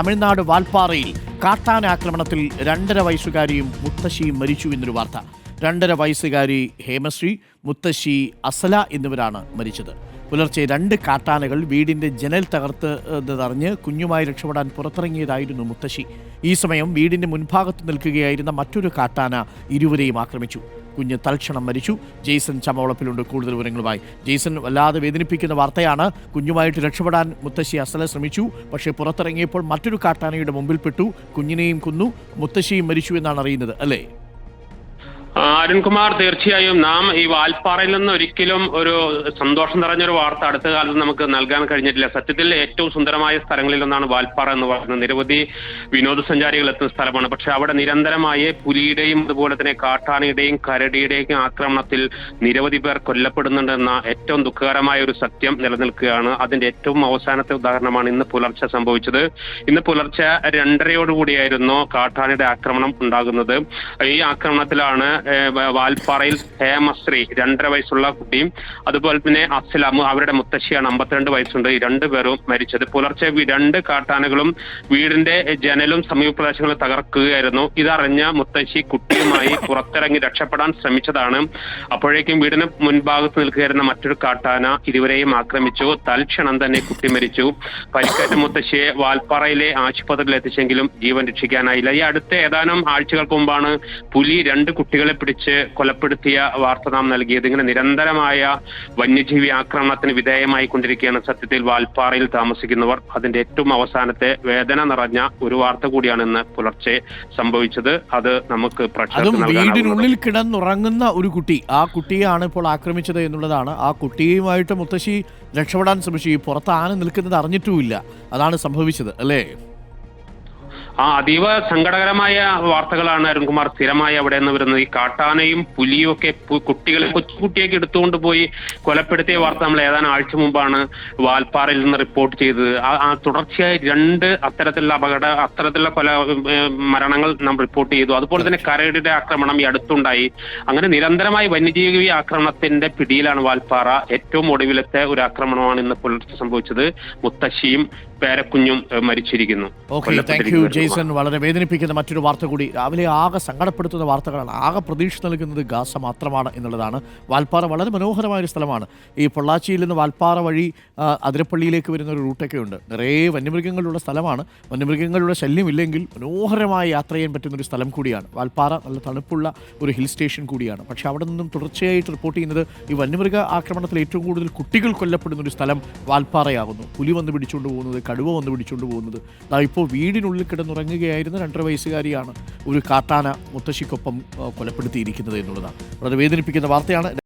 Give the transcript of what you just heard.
തമിഴ്നാട് വാൽപ്പാറയിൽ കാട്ടാന ആക്രമണത്തിൽ രണ്ടര വയസ്സുകാരിയും മുത്തശ്ശിയും മരിച്ചു എന്നൊരു വാർത്ത. രണ്ടര വയസ്സുകാരി ഹേമശ്രീ മുത്തശ്ശി അസല എന്നിവരാണ് മരിച്ചത്. പുലർച്ചെ രണ്ട് കാട്ടാനകൾ വീടിന്റെ ജനൽ തകർത്ത് തറിഞ്ഞ് കുഞ്ഞുമായി രക്ഷപ്പെടാൻ പുറത്തിറങ്ങിയതായിരുന്നു മുത്തശ്ശി. ഈ സമയം വീടിന്റെ മുൻഭാഗത്ത് നിൽക്കുകയായിരുന്ന മറ്റൊരു കാട്ടാന ഇരുവരെയും ആക്രമിച്ചു. കുഞ്ഞ് തൽക്ഷണം മരിച്ചു. ജെയ്സൺ ചമവളപ്പിലുണ്ട്. കൂടുതൽ വിവരങ്ങളുമായി ജെയ്സൺ വല്ലാതെ വേദനിപ്പിക്കുന്ന വാർത്തയാണ്. കുഞ്ഞുമായിട്ട് രക്ഷപ്പെടാൻ മുത്തശ്ശി അസല ശ്രമിച്ചു. പക്ഷേ പുറത്തിറങ്ങിയപ്പോൾ മറ്റൊരു കാട്ടാനയുടെ മുമ്പിൽപ്പെട്ടു. കുഞ്ഞിനെയും കുന്നു. മുത്തശ്ശിയും മരിച്ചു എന്നാണ് അറിയുന്നത് അല്ലേ? അരുൺകുമാർ തീർച്ചയായും നാം ഈ വാൽപ്പാറയിൽ നിന്ന് ഒരിക്കലും ഒരു സന്തോഷം നിറഞ്ഞൊരു വാർത്ത അടുത്ത കാലത്ത് നമുക്ക് നൽകാൻ കഴിഞ്ഞിട്ടില്ല. സത്യത്തിൽ ഏറ്റവും സുന്ദരമായ സ്ഥലങ്ങളിൽ ഒന്നാണ് വാൽപ്പാറ എന്ന് പറയുന്നത്. നിരവധി വിനോദസഞ്ചാരികൾ എത്തുന്ന സ്ഥലമാണ്. പക്ഷെ അവിടെ നിരന്തരമായ പുലിയുടെയും അതുപോലെ തന്നെ കാട്ടാനയുടെയും കരടിയുടെയും ആക്രമണത്തിൽ നിരവധി പേർ കൊല്ലപ്പെടുന്നുണ്ടെന്ന ഏറ്റവും ദുഃഖകരമായ ഒരു സത്യം നിലനിൽക്കുകയാണ്. അതിന്റെ ഏറ്റവും അവസാനത്തെ ഉദാഹരണമാണ് ഇന്ന് പുലർച്ചെ സംഭവിച്ചത്. ഇന്ന് പുലർച്ചെ രണ്ടരയോടുകൂടിയായിരുന്നു കാട്ടാനയുടെ ആക്രമണം ഉണ്ടാകുന്നത്. ഈ ആക്രമണത്തിലാണ് വാൽപ്പാറയിൽ ഹേമശ്രീ രണ്ടര വയസ്സുള്ള കുട്ടിയും അതുപോലെ തന്നെ അസ്ലാം അവരുടെ മുത്തശ്ശിയാണ് അമ്പത്തിരണ്ട് വയസ്സുണ്ട്. ഈ രണ്ടുപേരും മരിച്ചത്. പുലർച്ചെ രണ്ട് കാട്ടാനകളും വീടിന്റെ ജനലും സമീപ പ്രദേശങ്ങളിൽ തകർക്കുകയായിരുന്നു. ഇതറിഞ്ഞ മുത്തശ്ശി കുട്ടിയുമായി പുറത്തിറങ്ങി രക്ഷപ്പെടാൻ ശ്രമിച്ചതാണ്. അപ്പോഴേക്കും വീടിന് മുൻഭാഗത്ത് നിൽക്കുകയായിരുന്ന മറ്റൊരു കാട്ടാന ഇരുവരെയും ആക്രമിച്ചു. തൽക്ഷണം തന്നെ കുട്ടി മരിച്ചു. പരിക്കേറ്റ മുത്തശ്ശിയെ വാൽപ്പാറയിലെ ആശുപത്രിയിൽ എത്തിച്ചെങ്കിലും ജീവൻ രക്ഷിക്കാനായില്ല. ഈ അടുത്ത ഏതാനും ആഴ്ചകൾക്ക് മുമ്പാണ് പുലി രണ്ട് കുട്ടികളെ പിടിച്ച് കൊലപ്പെടുത്തിയ വാർത്ത നാം നൽകിയത് ഇങ്ങനെ നിരന്തരമായ വന്യജീവി ആക്രമണത്തിന് വിധേയമായി കൊണ്ടിരിക്കുകയാണ് സത്യത്തിൽ വാൽപ്പാറയിൽ താമസിക്കുന്നവർ. അതിന്റെ ഏറ്റവും അവസാനത്തെ വേദന നിറഞ്ഞ ഒരു വാർത്ത കൂടിയാണ് ഇന്ന് പുലർച്ചെ സംഭവിച്ചത്. അത് നമുക്ക് വീടിനുള്ളിൽ കിടന്നുറങ്ങുന്ന ഒരു കുട്ടി. ആ കുട്ടിയാണ് ഇപ്പോൾ ആക്രമിച്ചത് എന്നുള്ളതാണ്. ആ കുട്ടിയുമായിട്ട് മുത്തശ്ശി രക്ഷപ്പെടാൻ ശ്രമിച്ചു. ഈ പുറത്ത് ആന നിൽക്കുന്നത് അറിഞ്ഞിട്ടുമില്ല. അതാണ് സംഭവിച്ചത് അല്ലേ? ആ അതീവ സങ്കടകരമായ വാർത്തകളാണ് അരുൺകുമാർ സ്ഥിരമായി അവിടെ നിന്ന് വരുന്നത്. ഈ കാട്ടാനയും പുലിയും ഒക്കെ കുട്ടികളെ കൊച്ചുകുട്ടിയൊക്കെ എടുത്തുകൊണ്ട് പോയി കൊലപ്പെടുത്തിയ വാർത്ത നമ്മൾ ഏതാനും ആഴ്ച മുമ്പാണ് വാൽപ്പാറയിൽ നിന്ന് റിപ്പോർട്ട് ചെയ്തത്. ആ തുടർച്ചയായി രണ്ട് അത്തരത്തിലുള്ള അപകട അത്തരത്തിലുള്ള കൊല മരണങ്ങൾ നാം റിപ്പോർട്ട് ചെയ്തു. അതുപോലെ തന്നെ കരടിയുടെ ആക്രമണം ഈ അടുത്തുണ്ടായി. അങ്ങനെ നിരന്തരമായി വന്യജീവി ആക്രമണത്തിന്റെ പിടിയിലാണ് വാൽപ്പാറ. ഏറ്റവും ഒടുവിലത്തെ ഒരു ആക്രമണമാണ് ഇന്ന് പുലർച്ചെ സംഭവിച്ചത്. മുത്തശ്ശിയും പേരക്കുഞ്ഞും മരിച്ചിരിക്കുന്നു. Okay thank you Jason. വളരെ വേദനിപ്പിക്കുന്ന മറ്റൊരു വാർത്ത കൂടി. രാവിലെ ആകെ സങ്കടപ്പെടുത്തുന്ന വാർത്തകളാണ്. ആകെ പ്രതീക്ഷ നൽകുന്നത് ഗാസ മാത്രമാണ് എന്നുള്ളതാണ്. വാൽപ്പാറ വളരെ മനോഹരമായ ഒരു സ്ഥലമാണ്. ഈ പൊള്ളാച്ചിയിൽ നിന്ന് വാൽപ്പാറ വഴി അതിരപ്പള്ളിയിലേക്ക് വരുന്ന ഒരു റൂട്ടൊക്കെ ഉണ്ട് നിറയെ വന്യമൃഗങ്ങളുള്ള സ്ഥലമാണ്. വന്യമൃഗങ്ങളുടെ ശല്യമില്ലെങ്കിൽ മനോഹരമായ യാത്ര ചെയ്യാൻ പറ്റുന്ന ഒരു സ്ഥലം കൂടിയാണ്. വാൽപ്പാറ നല്ല തണുപ്പുള്ള ഒരു ഹിൽ സ്റ്റേഷൻ കൂടിയാണ്. പക്ഷേ അവിടെ നിന്നും തുടർച്ചയായിട്ട് റിപ്പോർട്ട് ചെയ്യുന്നത് ഈ വന്യമൃഗ ആക്രമണത്തിൽ ഏറ്റവും കൂടുതൽ കുട്ടികൾ കൊല്ലപ്പെടുന്ന ഒരു സ്ഥലം വാൽപ്പാറയാകുന്നു. പുലി വന്ന് പിടിച്ചുകൊണ്ട് പോകുന്നത് കടുവ വന്ന് പിടിച്ചുകൊണ്ട് പോകുന്നത്. അതാ ഇപ്പോൾ വീടിനുള്ളിൽ കിടന്നുറങ്ങുകയായിരുന്ന രണ്ടര വയസ്സുകാരിയാണ് ഒരു കാട്ടാന മുത്തശ്ശിക്കൊപ്പം കൊലപ്പെടുത്തിയിരിക്കുന്നത് എന്നുള്ളതാണ്. വളരെ വേദനിപ്പിക്കുന്ന വാർത്തയാണ്